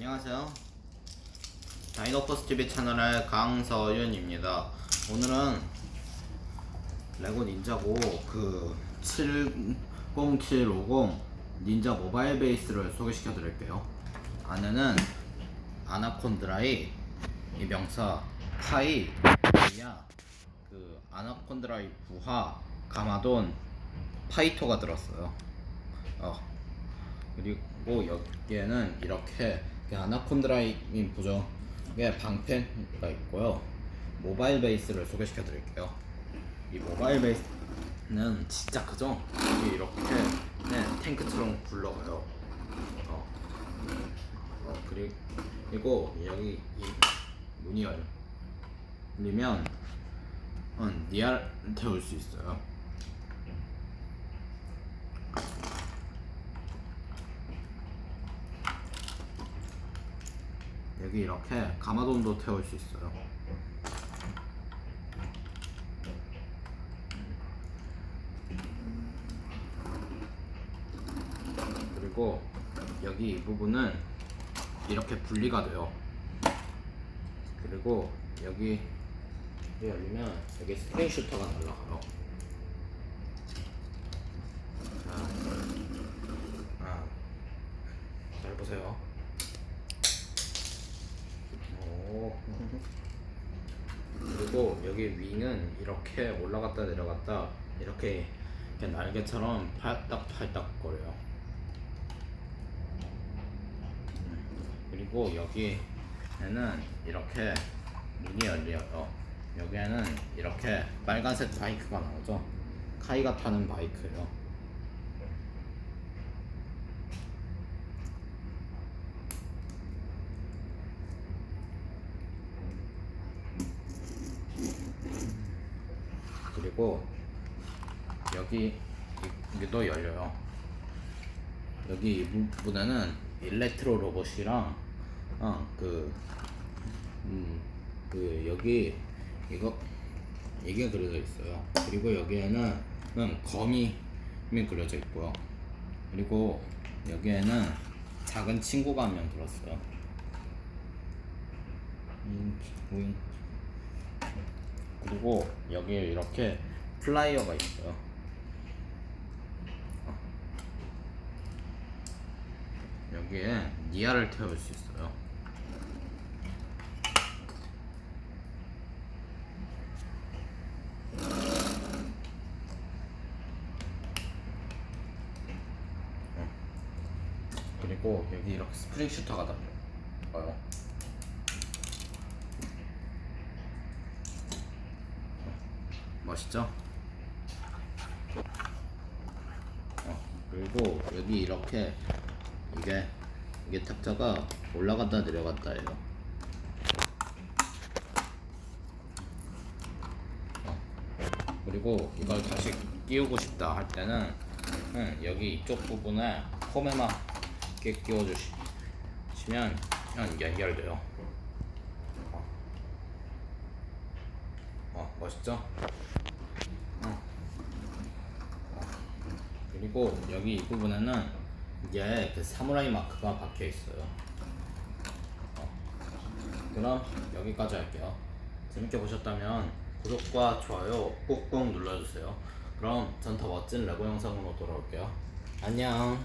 안녕하세요. 다이노포스 TV 채널의 강서윤입니다. 오늘은 레고 닌자고 그 70750 닌자 모바일 베이스를 소개시켜 드릴게요. 안에는 아나콘드라이 이 명사 카이 이야 그 아나콘드라이 부하 가마돈 파이토가 들었어요. 어. 그리고 여기에는 이렇게 그 아나콘드라인 부정의 방패가 있고요. 모바일 베이스를 소개시켜 드릴게요. 이 모바일 베이스는 진짜 크죠? 이게 이렇게 네, 탱크처럼 굴러가요. 어. 어, 그리- 그리고 여기 이 문이 열리면 음, 니알 태울 수 있어요. 여기 이렇게 가마돈도 태울 수 있어요. 그리고 여기 이 부분은 이렇게 분리가 돼요. 그리고 여기 열리면 여기 스크린 슈터가 날라가요. 자, 아, 잘 보세요. 오. 그리고 여기 위는 이렇게 올라갔다 내려갔다 이렇게 날개처럼 팔딱팔딱 거려요. 그리고 여기에는 이렇게 문이 열려요. 여기에는 이렇게 빨간색 바이크가 나오죠. 카이가 타는 바이크예요. 그리고 여기 이- 이게도 열려요. 여기 이 부분에는 일렉트로 로봇이랑 어, 그, 음, 그 여기 이거 이게 그려져 있어요. 그리고 여기에는 음, 거미 이 그려져 있고요. 그리고 여기에는 작은 친구가 한 명 들었어요. 윙, 윙. 그리고 여기에 이렇게 플라이어가 있어요. 어. 여기에 니아를 태울 수 있어요. 어. 그리고 여기 이렇게 스프링 슈터가 달려요. 멋있죠? 어, 그리고 여기 이렇게 이게 이게 탁자가 올라갔다 내려갔다 해요. 어, 그리고 이걸 다시 끼우고 싶다 할 때는 음, 여기 이쪽 부분에 홈에만 이렇게 끼워주시면 연결돼요. 어, 멋있죠? 어. 그리고 여기 이 부분에는 이게 그 사무라이 마크가 박혀 있어요. 어. 그럼 여기까지 할게요. 재밌게 보셨다면 구독과 좋아요 꾹꾹 눌러주세요. 그럼 전 더 멋진 레고 영상으로 돌아올게요. 안녕.